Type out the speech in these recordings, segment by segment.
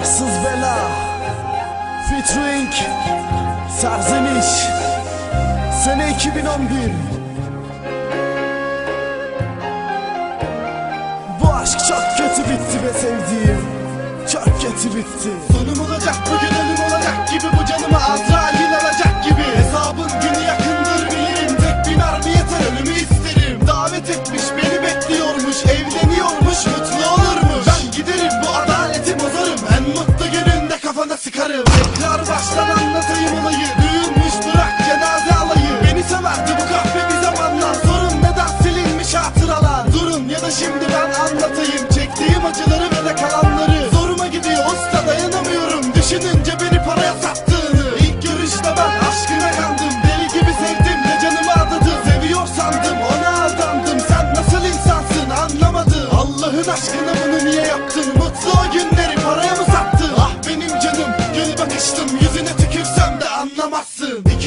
Arsız Bela. Featuring Serzeniş. Sene 2011 Bu aşk çok kötü bitti be sevdiğim. Çok kötü bitti. Sonum olacak bugün ölüm olacak gibi Bu canımı Azrail sıkarım Tekrar baştan anlatayım olayı Düğünmüş bırak cenaze alayı. Beni severdi bu kahve bir zamanlar Sorun neden silinmiş hatıralar. Durun ya da şimdi ben anlatayım Çektiğim acıları ve de kalanları. Zoruma gidiyor usta dayanamıyorum. Düşününce beni paraya sattığını. İlk görüşte ben aşkına kandım Deli gibi sevdim de canımı adadı. Seviyor sandım ona aldandım. Sen nasıl insansın anlamadım. Allah'ın aşkına bunu niye yaptın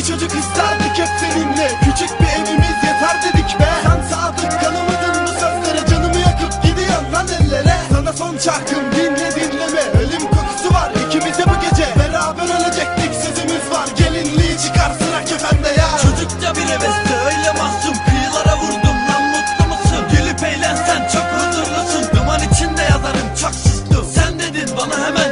Küçücük isterdik hep seninle. Küçük bir evimiz yeter dedik be. Sen sadık kalamadın bu sözlere. Canımı yakıp gidiyorsun lan ellere. Sana son şarkım dinle dinleme. Ölüm kokusu var ikimize bu gece. Beraber ölecektik sözümüz var. Gelinliği çıkar sıra kefende ya Çocukça bir heveste öyle mahzun. Kıyılara vurdum lan mutlu musun? Gelip eğlensen çok huzurlusun. Duman içinde yazarım çok sustum Sen dedin bana hemen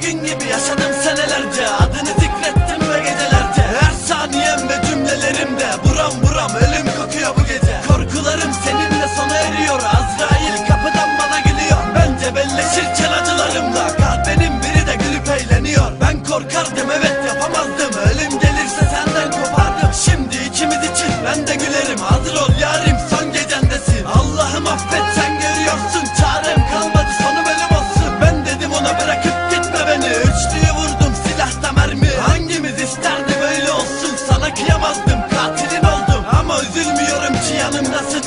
gün gibi yaşadım senelerce. Adını zikrettim ve gecelerce. Her saniyem ve cümlelerimde Buram buram ölüm kokuyor bu gece. Korkularım seninle sona eriyor. Azrail kapıdan bana gülüyor Bence belleşir çelacılarımla Kahvenin biri de gülüp eğleniyor. Ben korkardım evet. Aklım nasıl